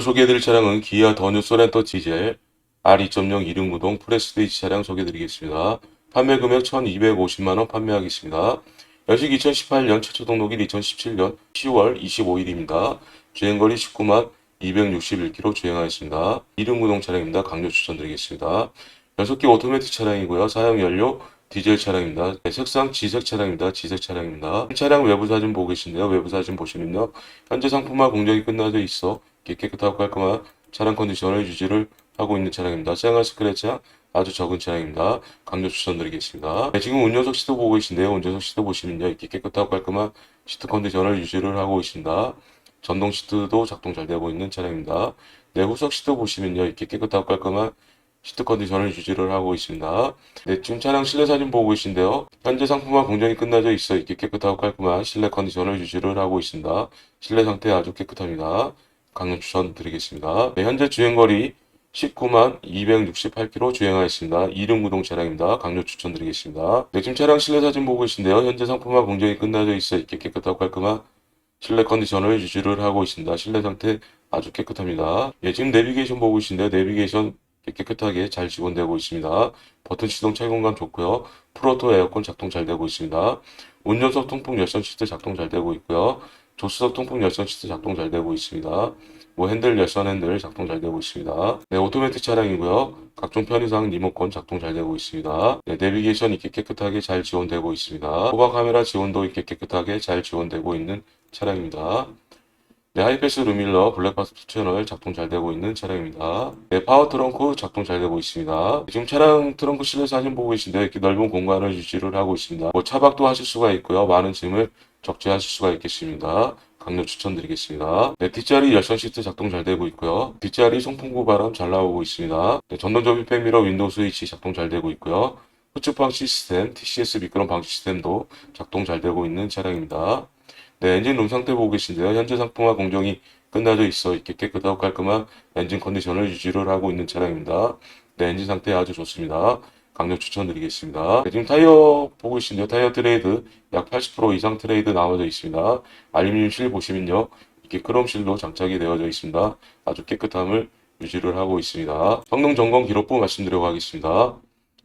오늘 소개해드릴 차량은 기아 더뉴 소렌토 디젤 R2.0 이륜구동 프레스티지 차량 소개해드리겠습니다. 판매 금액 1,250만원 판매하겠습니다. 연식 2018년 최초 등록일 2017년 10월 25일입니다. 주행거리 19만 261km 주행하였습니다. 이륜구동 차량입니다. 강력 추천드리겠습니다. 연속기 오토매틱 차량이고요. 사용 연료 디젤 차량입니다. 네, 색상 지색 차량입니다. 지색 차량입니다. 차량 외부 사진 보고 계신데요. 외부 사진 보시면요. 현재 상품화 공정이 끝나져 있어 깨끗하고 깔끔한 차량 컨디션을 유지를 하고 있는 차량입니다. 생활 스크래치가 아주 적은 차량입니다. 강력 추천드리겠습니다. 네, 지금 운전석 시트 보고 계신데요. 운전석 시트 보시면요. 이렇게 깨끗하고 깔끔한 시트 컨디션을 유지를 하고 있습니다. 전동 시트도 작동 잘 되고 있는 차량입니다. 네, 후석 시트 보시면요. 이렇게 깨끗하고 깔끔한 시트 컨디션을 유지를 하고 있습니다. 네, 지금 차량 실내 사진 보고 계신데요. 현재 상품화 공정이 끝나져 있어 이렇게 깨끗하고 깔끔한 실내 컨디션을 유지를 하고 있습니다. 실내 상태 아주 깨끗합니다. 강력 추천드리겠습니다. 네, 현재 주행거리 19만 268km 주행하였습니다. 이륜구동 차량입니다. 강력 추천드리겠습니다. 네, 지금 차량 실내 사진 보고 계신데요. 현재 상품화 공정이 끝나져 있어 이렇게 깨끗하고 깔끔한 실내 컨디션을 유지를 하고 있습니다. 실내 상태 아주 깨끗합니다. 예, 지금 내비게이션 보고 계신데요. 내비게이션 깨끗하게 잘 지원되고 있습니다. 버튼 시동 착용감 좋고요. 프로토 에어컨 작동 잘 되고 있습니다. 운전석 통풍 열선 시트 작동 잘 되고 있고요. 조수석 통풍 열선 시트 작동 잘 되고 있습니다. 뭐 핸들 열선 핸들 작동 잘 되고 있습니다. 네, 오토매틱 차량이고요. 각종 편의상 리모컨 작동 잘 되고 있습니다. 네, 내비게이션 이렇게 깨끗하게 잘 지원되고 있습니다. 호박 카메라 지원도 이렇게 깨끗하게 잘 지원되고 있는 차량입니다. 네, 하이패스 루밀러 블랙박스 채널 작동 잘 되고 있는 차량입니다. 네, 파워 트렁크 작동 잘 되고 있습니다. 지금 차량 트렁크 실내 사진 보고 계신데 이렇게 넓은 공간을 유지를 하고 있습니다. 뭐 차박도 하실 수가 있고요. 많은 짐을 적재하실 수가 있겠습니다. 강력 추천드리겠습니다. 네, 뒷자리 열선 시트 작동 잘 되고 있고요. 뒷자리 송풍구 바람 잘 나오고 있습니다. 네, 전동 접이 백미러 윈도우 스위치 작동 잘 되고 있고요. 후측 방 시스템, TCS 미끄럼 방지 시스템도 작동 잘 되고 있는 차량입니다. 네, 엔진 룸 상태 보고 계신데요. 현재 상품화 공정이 끝나져 있어 이렇게 깨끗하고 깔끔한 엔진 컨디션을 유지를 하고 있는 차량입니다. 네, 엔진 상태 아주 좋습니다. 강력 추천드리겠습니다. 네, 지금 타이어 보고 계신데요. 타이어 트레이드 약 80% 이상 트레이드 나와져 있습니다. 알루미늄 실 보시면요. 이렇게 크롬 실로 장착이 되어져 있습니다. 아주 깨끗함을 유지를 하고 있습니다. 성능 점검 기록부 말씀드려 가겠습니다.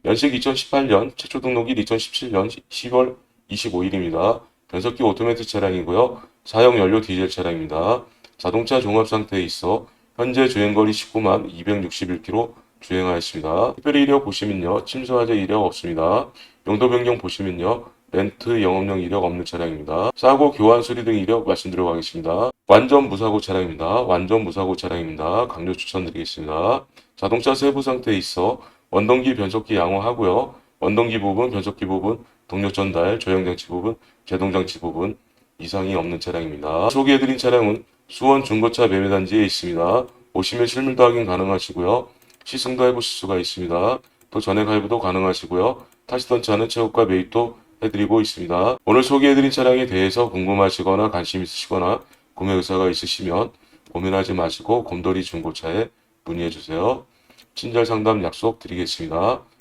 연식 2018년, 최초 등록일 2017년 10월 25일입니다. 변속기 오토매틱 차량이고요. 사용 연료 디젤 차량입니다. 자동차 종합 상태에 있어 현재 주행거리 19만 261km 주행하였습니다. 특별히 이력 보시면요. 침수화재 이력 없습니다. 용도 변경 보시면요. 렌트 영업용 이력 없는 차량입니다. 사고 교환 수리 등 이력 말씀드려 가겠습니다. 완전 무사고 차량입니다. 완전 무사고 차량입니다. 강력 추천드리겠습니다. 자동차 세부 상태에 있어 원동기 변속기 양호하고요. 원동기 부분, 변속기 부분, 동력 전달, 조형 장치 부분, 제동 장치 부분 이상이 없는 차량입니다. 소개해드린 차량은 수원 중고차 매매단지에 있습니다. 오시면 실물도 확인 가능하시고요. 시승도 해보실 수가 있습니다. 또 전액 할부도 가능하시고요. 타시던 차는 최고가 매입도 해드리고 있습니다. 오늘 소개해드린 차량에 대해서 궁금하시거나 관심 있으시거나 구매 의사가 있으시면 고민하지 마시고 곰돌이 중고차에 문의해주세요. 친절 상담 약속 드리겠습니다.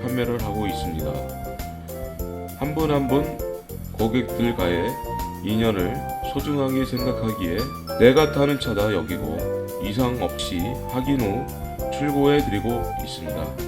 판매를 하고 있습니다. 한 분 한 분 고객들과의 인연을 소중하게 생각하기에 내가 타는 차다 여기고 이상 없이 확인 후 출고해 드리고 있습니다.